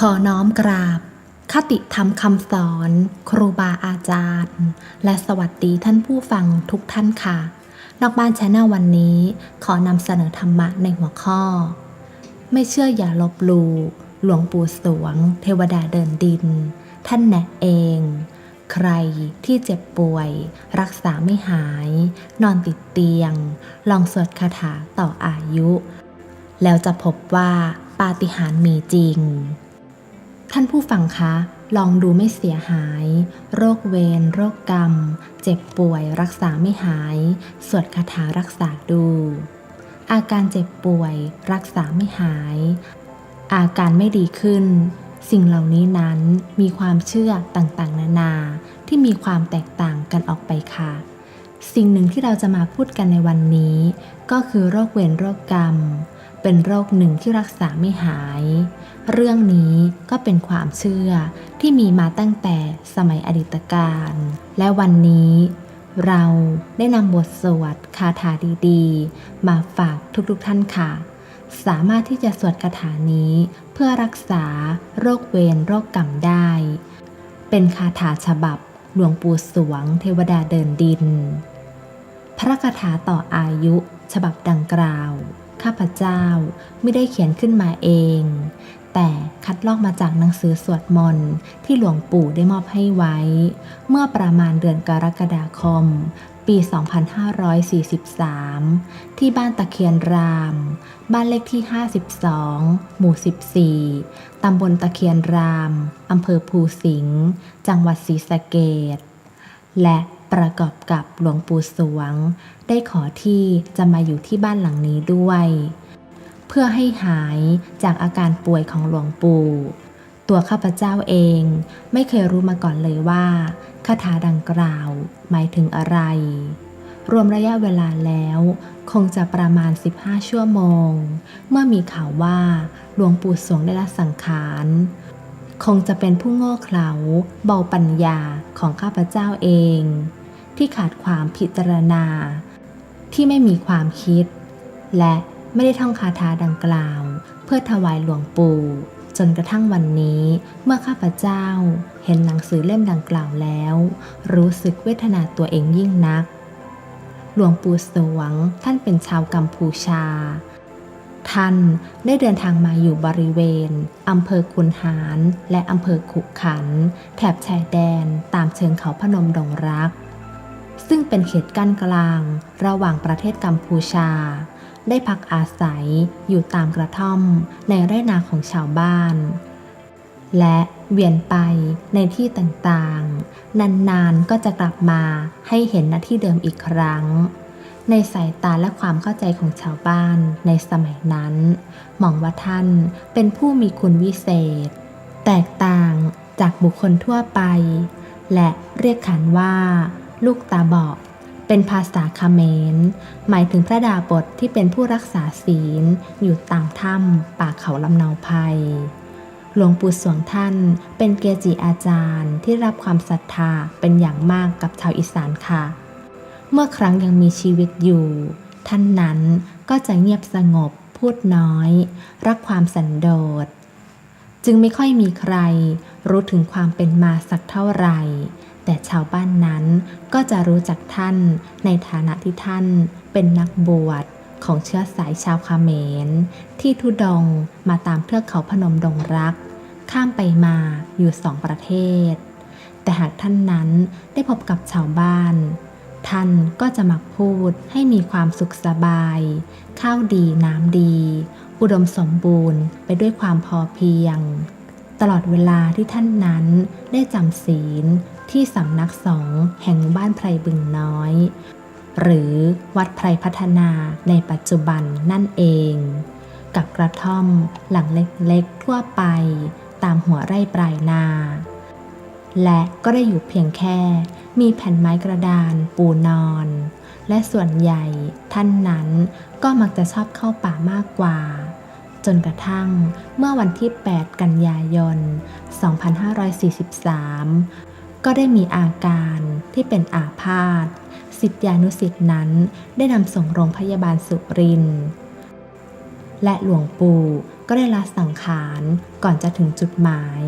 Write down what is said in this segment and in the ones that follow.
ขอน้อมกราบ คติธรรมคำสอน ครูบาอาจารย์ และสวัสดีท่านผู้ฟังทุกท่านค่ะ นอกบ้านชาแนลวันนี้ ขอนำเสนอธรรมะในหัวข้อ ไม่เชื่ออย่าลบหลู่หลวงปู่สวง เทวดาเดินดิน ท่านแนะเอง ใครที่เจ็บป่วย รักษาไม่หาย นอนติดเตียง ลองสวดคาถาต่ออายุ แล้วจะพบว่าปาฏิหาริย์มีจริง ท่านผู้ฟังคะ ลองดูไม่เสียหาย โรคเวร โรคกรรม เจ็บป่วยรักษาไม่หาย สวดคาถารักษาดู อาการเจ็บป่วย รักษาไม่หาย อาการไม่ดีขึ้น สิ่งเหล่านี้นั้นมีความเชื่อต่างๆ นานาที่มีความแตกต่างกันออกไปค่ะ สิ่งหนึ่งที่เราจะมาพูดกันในวันนี้ ก็คือโรคเวรโรคกรรม เป็นโรคหนึ่งที่รักษาไม่หาย เรื่องนี้ก็เป็นความเชื่อที่มีมาตั้งแต่สมัยอดีตการ และวันนี้เราได้นำบทสวดคาถาดีๆ มาฝากทุกๆท่านค่ะ สามารถที่จะสวดคาถานี้เพื่อรักษาโรคเวรโรคกรรมได้ เป็นคาถาฉบับหลวงปู่สวงเทวดาเดินดิน พระคาถาต่ออายุฉบับดังกล่าว ข้าพเจ้าไม่ได้เขียนขึ้นมาเอง แต่คัดลอกมาจากหนังสือสวดมนต์ที่หลวงปู่ได้มอบให้ไว้ เมื่อประมาณเดือนกรกฎาคม ปี 2543 ที่บ้านตะเคียนราม บ้านเลขที่ 52 หมู่ 14 ตำบลตะเคียนราม อำเภอภูสิงห์ จังหวัดศรีสะเกษและประกอบกับหลวงปู่สวง ได้ขอที่จะมาอยู่ที่บ้านหลังนี้ด้วย พื่อให้หายจากอาการป่วยของหลวงปู่ ตัวข้าพเจ้าเองไม่เคยรู้มาก่อนเลยว่าคาถาดังกล่าวหมายถึงอะไร รวมระยะเวลาแล้วคงจะประมาณ 15 ชั่วโมง เมื่อมีข่าวว่าหลวงปู่สวงได้ละสังขาร คงจะเป็นผู้โง่เขลาเบาปัญญาของข้าพเจ้าเอง ที่ขาดความพิจารณา ที่ไม่มีความคิด และ ไม่ได้ท่องคาถาดังกล่าว เพื่อถวายหลวงปู่ จนกระทั่งวันนี้ เมื่อข้าพเจ้า เห็นหนังสือเล่มดังกล่าวแล้ว รู้สึกเวทนาตัวเองยิ่งนัก หลวงปู่สวงท่านเป็นชาวกัมพูชา ท่านได้เดินทางมาอยู่บริเวณอำเภอคุนหารและอำเภอขุขัน แถบชายแดนตามเชิงเขาพนมดงรัก ซึ่งเป็นเขตกั้นกลาง ระหว่างประเทศกัมพูชา ได้พักอาศัยอยู่ตามกระท่อมในไร่นาของชาวบ้าน และเวียนไปในที่ต่างๆ นานๆ ก็จะกลับมาให้เห็นหน้าที่เดิมอีกครั้ง ในสายตาและความเข้าใจของชาวบ้านในสมัยนั้น มองว่าท่านเป็นผู้มีคุณวิเศษ แตกต่างจากบุคคลทั่วไป และเรียกขานว่า ลูกตาบอด เป็นภาษาคาเมรหมายถึงพระดาบทที่เป็นผู้รักษาศีล อยู่ต่ามถ้ำป่าเขาลำเนาภัย หลวงปู่สวงท่านเป็นเกจิอาจารย์ที่รับความศรัทธาเป็นอย่างมากกับชาวอีสานค่ะ เมื่อครั้งยังมีชีวิตอยู่ ท่านนั้นก็จะเงียบสงบ พูดน้อย รักความสันโดษ จึงไม่ค่อยมีใครรู้ถึงความเป็นมาสักเท่าไหร่ แต่ชาวบ้านนั้นก็จะรู้จักท่านในฐานะที่ท่านเป็นนักบวชของเชื้อสายชาวคาเมรที่ทุดงมาตามเทือกเขาพนมดงรัก ข้ามไปมาอยู่สองประเทศ แต่หากท่านนั้นได้พบกับชาวบ้าน ท่านก็จะมักพูดให้มีความสุขสบาย ข้าวดีน้ำดี อุดมสมบูรณ์ไปด้วยความพอเพียง ตลอดเวลาที่ท่านนั้นได้จำศีล ที่สำนักสงฆ์แห่งบ้านไพรบึงน้อย หรือวัดไพรพัฒนาในปัจจุบันนั่นเอง กับกระท่อมหลังเล็กๆทั่วไปตามหัวไร่ปลายนา และก็ได้อยู่เพียงแค่มีแผ่นไม้กระดานปูนอน และส่วนใหญ่ท่านนั้นก็มักจะชอบเข้าป่ามากกว่า จนกระทั่งเมื่อวันที่ 8 กันยายน 2543 ก็ได้มีอาการที่เป็นอาพาธสิทธิานุสิทธินั้นได้นำส่งโรงพยาบาลสุริน และหลวงปู่ก็ได้ลาสังขารก่อนจะถึงจุดหมาย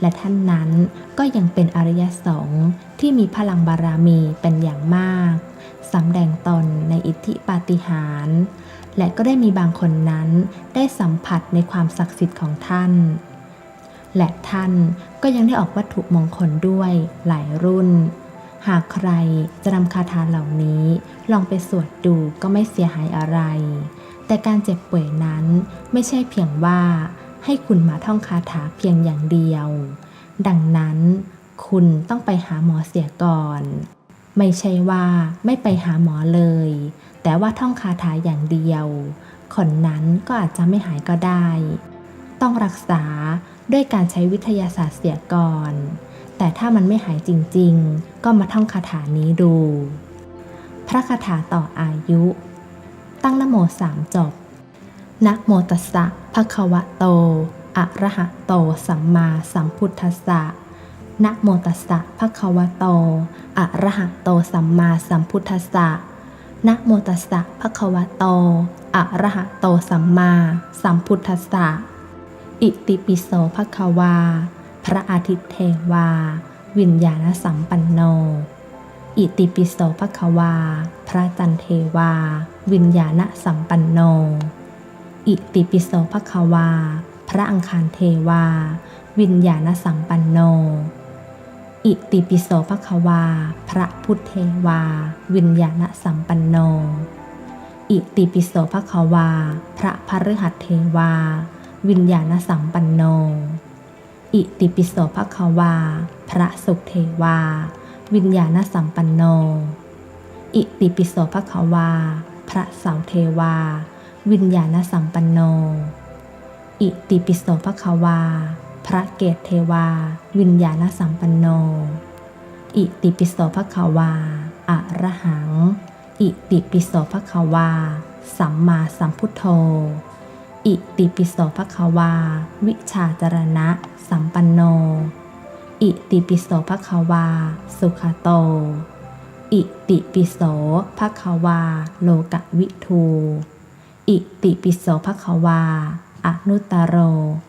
และท่านนั้นก็ยังเป็นอริยสงฆ์ที่มีพลังบารมีเป็นอย่างมากสำแดงตนในอิทธิปาฏิหาริย์และก็ได้มีบางคนนั้นได้สัมผัสในความศักดิ์สิทธิ์ของท่าน และท่านก็ยังได้ออกวัตถุมงคลด้วยหลายรุ่น หากใครจะนำคาถาเหล่านี้ลองไปสวดดูก็ไม่เสียหายอะไร แต่การเจ็บป่วยนั้นไม่ใช่เพียงว่าให้คุณมาท่องคาถาเพียงอย่างเดียว ดังนั้นคุณต้องไปหาหมอเสียก่อน ไม่ใช่ว่าไม่ไปหาหมอเลย แต่ว่าท่องคาถาอย่างเดียว คนนั้นก็อาจจะไม่หายก็ได้ ต้องรักษา ด้วยการใช้วิทยาศาสตร์เสียก่อน แต่ถ้ามันไม่หายจริงๆ ก็มาท่องคาถานี้ดู พระคาถาต่ออายุ ตั้งนโมสามจบนะโมตัสสะภะคะวะโตอะระหะโตสัมมาสัมพุทธัสสะนะโมตัสสะภะคะวะโต อะระหะโตสัมมาสัมพุทธัสสะนะโมตัสสะภะคะวะโต อะระหะโตสัมมาสัมพุทธัสสะ อิติปิโสภะคะวา พระอาทิตย์เทวา วิญญาณสัมปันโน อิติปิโสภะคะวา พระจันเทวา วิญญาณสัมปันโน อิติปิโสภะคะวา พระอังคารเทวา วิญญาณสัมปันโน อิติปิโสภะคะวา พระพุทธเทวา วิญญาณสัมปันโน อิติปิโสภะคะวา พระพฤหัสเทวา วิญญาณสัมปันโน อิติปิโสภควา พระสุขเทวา วิญญาณสัมปันโน อิติปิโสภควา พระเสาเทวา วิญญาณสัมปันโน อิติปิโสภควา พระเกตเทวา วิญญาณสัมปันโน อิติปิโสภควาอะระหัง อิติปิโสภควา สัมมาสัมพุทโธ อิติปิโสภควา วิชาจรณะ สัมปันโน อิติปิโสภควา สุขโต อิติปิโสภควา โลกวิทู อิติปิโสภควา อนุตตโร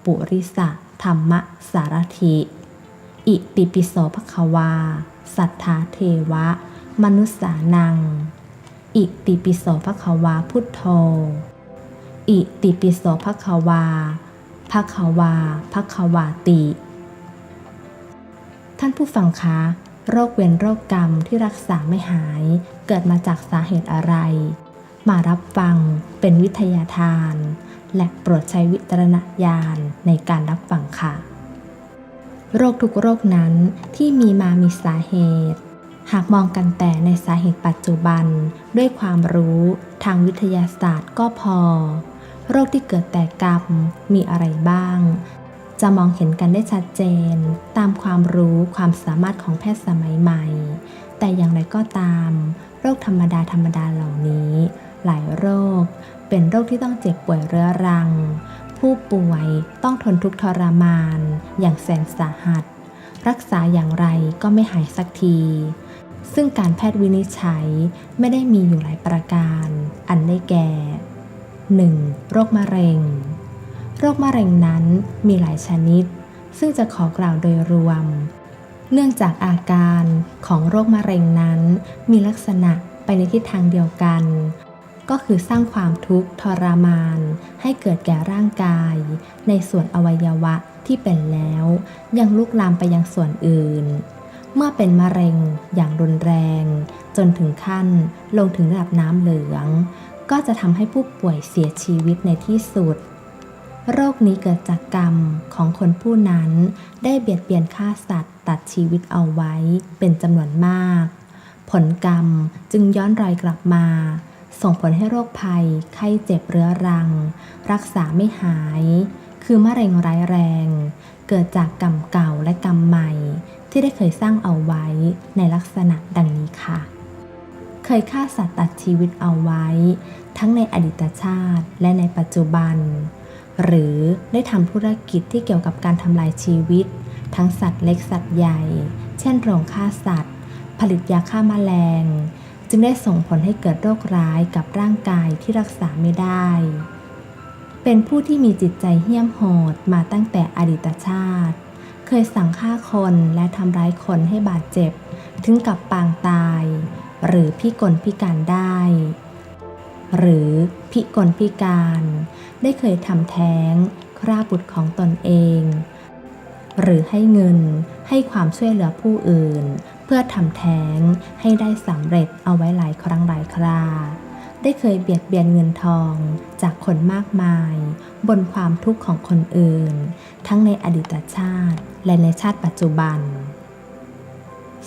ปุริสะธรรมสารถิ อิติปิโสภควา สัทธาเทวะ มนุสสานัง อิติปิโสภควาพุทโธ อิติปิโสภควาภควาภควาติ ท่านผู้ฟังคะ โรคเวรโรคกรรมที่รักษาไม่หาย เกิดมาจากสาเหตุอะไร มารับฟังเป็นวิทยาทาน และโปรดใช้วิจารณญาณในการรับฟังค่ะ โรคทุกโรคนั้นที่มีมามีสาเหตุหากมองกันแต่ในสาเหตุปัจจุบันด้วยความรู้ทางวิทยาศาสตร์ก็พอ โรคที่เกิดแต่กรรมมีอะไรบ้าง จะมองเห็นกันได้ชัดเจน ตามความรู้ความสามารถของแพทย์สมัยใหม่ แต่อย่างไรก็ตาม โรคธรรมดาธรรมดาเหล่านี้ หลายโรค เป็นโรคที่ต้องเจ็บป่วยเรื้อรัง ผู้ป่วยต้องทนทุกข์ทรมาน อย่างแสนสาหัส รักษาอย่างไรก็ไม่หายสักทีซึ่งการแพทย์วินิจฉัยไม่ได้มีอยู่หลายประการ อันได้แก่ 1. โรคมะเร็ง โรคมะเร็งนั้นมีหลายชนิด ซึ่งจะขอกล่าวโดยรวม เนื่องจากอาการของโรคมะเร็งนั้น มีลักษณะไปในทิศทางเดียวกัน ก็คือสร้างความทุกข์ทรมาน ให้เกิดแก่ร่างกาย ในส่วนอวัยวะที่เป็นแล้ว ยังลุกลามไปยังส่วนอื่น เมื่อเป็นมะเร็งอย่างรุนแรง จนถึงขั้นลงถึงระดับน้ำเหลือง ก็จะทำให้ผู้ป่วยเสียชีวิตในที่สุด โรคนี้เกิดจากกรรมของคนผู้นั้น ได้เบียดเบียนฆ่าสัตว์ ตัดชีวิตเอาไว้เป็นจำนวนมาก ผลกรรมจึงย้อนรอยกลับมา ส่งผลให้โรคภัย ไข้เจ็บเรื้อรัง รักษาไม่หาย คือมะเร็งร้ายแรง เกิดจากกรรมเก่าและกรรมใหม่ที่ได้เคยสร้างเอาไว้ในลักษณะดังนี้ค่ะ เคยฆ่าสัตว์ตัดชีวิตเอาไว้ ทั้งในอดีตชาติและในปัจจุบัน หรือได้ทำธุรกิจที่เกี่ยวกับการทำลายชีวิต ทั้งสัตว์เล็กสัตว์ใหญ่ เช่นโรงฆ่าสัตว์ ผลิตยาฆ่ามาแมลง จึงได้ส่งผลให้เกิดโรคร้ายกับร่างกายที่รักษาไม่ได้ เป็นผู้ที่มีจิตใจเหี้ยมโหดมาตั้งแต่อดีตชาติ เคยสั่งฆ่าคนและทำร้ายคนให้บาดเจ็บ ถึงกับปางตาย หรือพิกลพิการได้ หรือพิกลพิการ ได้เคยทำแท้งคราบุตรของตนเอง หรือให้เงินให้ความช่วยเหลือผู้อื่น เพื่อทำแท้งให้ได้สำเร็จเอาไว้หลายครั้งหลายคราได้เคยเบียดเบียนเงินทองจากคนมากมาย บนความทุกข์ของคนอื่น ทั้งในอดีตชาติและในชาติปัจจุบัน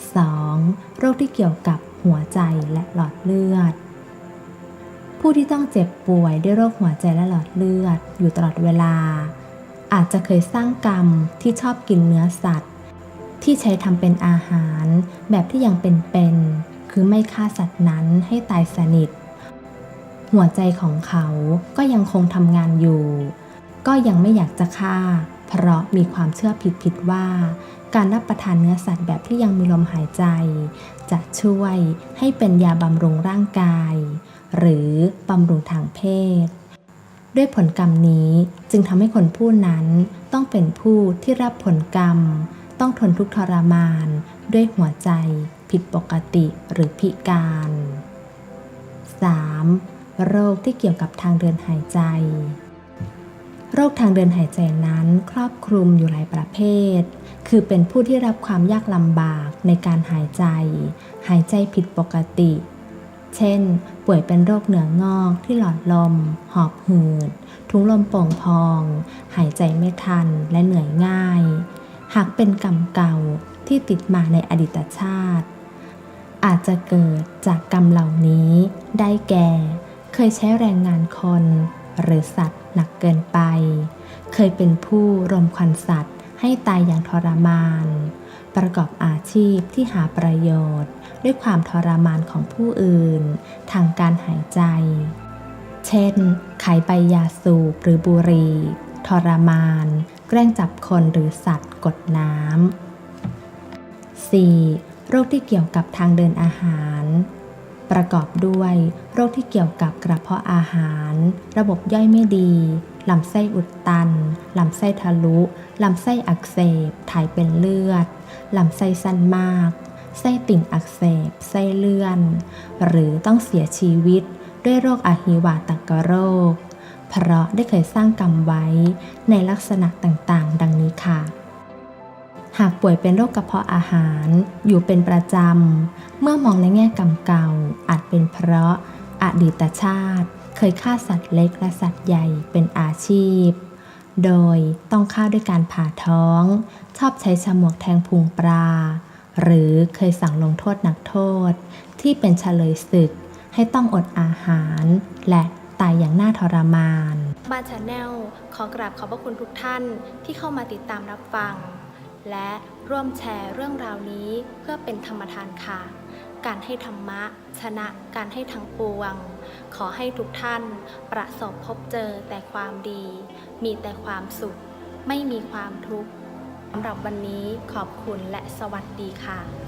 2. โรคที่เกี่ยวกับ หัวใจและหลอดเลือด ผู้ที่ต้องเจ็บป่วยด้วยโรคหัวใจและหลอดเลือดอยู่ตลอดเวลา อาจจะเคยสร้างกรรมที่ชอบกินเนื้อสัตว์ ที่ใช้ทำเป็นอาหารแบบที่ยังเป็นๆคือไม่ฆ่าสัตว์นั้นให้ตายสนิท หัวใจของเขาก็ยังคงทำงานอยู่ ก็ยังไม่อยากจะฆ่า เพราะมีความเชื่อผิดๆว่า การรับประทานเนื้อสัตว์แบบที่ยังมีลมหายใจ จะช่วยให้เป็นยาบำรุงร่างกาย หรือบำรุงทางเพศ ด้วยผลกรรมนี้จึงทำให้คนผู้นั้นต้องเป็นผู้ที่รับผลกรรม ต้องทนทุกข์ทรมาน ด้วยหัวใจผิดปกติหรือพิการ 3. โรคที่เกี่ยวกับทางเดินหายใจ โรคทางเดินหายใจนั้นครอบคลุมอยู่หลายประเภท คือเป็นผู้ที่รับความยากลำบากในการหายใจ หายใจผิดปกติ เช่น ป่วยเป็นโรคเหนืองอกที่หลอดลม หอบหืด ทุงลมโป่งพอง หายใจไม่ทันและเหนื่อยง่าย หากเป็นกรรมเก่าที่ติดมาในอดีตชาติ อาจจะเกิดจากกรรมเหล่านี้ ได้แก่ เคยใช้แรงงานคน หรือสัตว์ หนักเกินไป เคยเป็นผู้รมควันสัตว์ ให้ตายอย่างทรมาน ประกอบอาชีพที่หาประโยชน์ ด้วยความทรมานของผู้อื่น ทางการหายใจ เช่น ขายใบยาสูบหรือบุหรี่ ทรมาน แกล้งจับคนหรือสัตว์กดน้ำ 4. โรคที่เกี่ยวกับทางเดินอาหาร ประกอบด้วยโรคที่เกี่ยวกับกระเพาะอาหาร ระบบย่อยไม่ดีลำไส้อุดตันลำไส้ทะลุลำไส้อักเสบ ถ่ายเป็นเลือดลำไส้สั้นมากไส้ติ่งอักเสบไส้เลื่อน หรือต้องเสียชีวิตด้วยโรคอหิวาตกโรค เพราะได้เคยสร้างกรรมไว้ในลักษณะต่างๆ ดังนี้ค่ะ หากป่วยเป็นโรคกระเพาะอาหาร อยู่เป็นประจำ เมื่อมองในแง่กรรมเก่า อาจเป็นเพราะอดีตชาติ เคยฆ่าสัตว์เล็กและสัตว์ใหญ่เป็นอาชีพ โดยต้องฆ่าด้วยการผ่าท้อง ชอบใช้ฉมวกแทงพุงปลา หรือเคยสั่งลงโทษนักโทษ ที่เป็นเฉลยศึก ให้ต้องอดอาหาร และตายอย่างน่าทรมาน บ้านชาแนลขอกราบขอบพระคุณทุกท่านที่เข้ามาติดตามรับฟัง และร่วมแชร์เรื่องราวนี้เพื่อเป็นธรรมทานค่ะ การให้ธรรมะ ชนะการให้ทั้งปวง ขอให้ทุกท่านประสบพบเจอแต่ความดี มีแต่ความสุข ไม่มีความทุกข์สำหรับวันนี้ขอบคุณและสวัสดีค่ะ